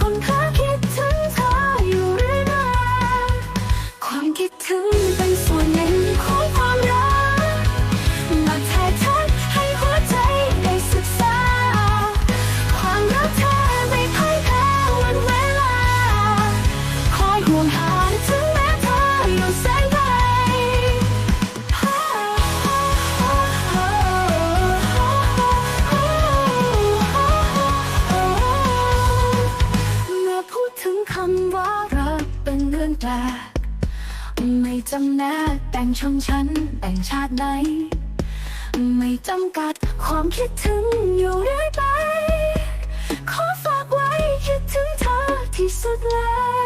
คน รักเป็นเงื่อนแปลกไม่จำแนกแต่งช่องฉันแต่งชาติไหน ไม่จำกัดความคิดถึงอยู่เรื่อยไป ขอฝากไว้คิดถึงเธอที่สุดเลย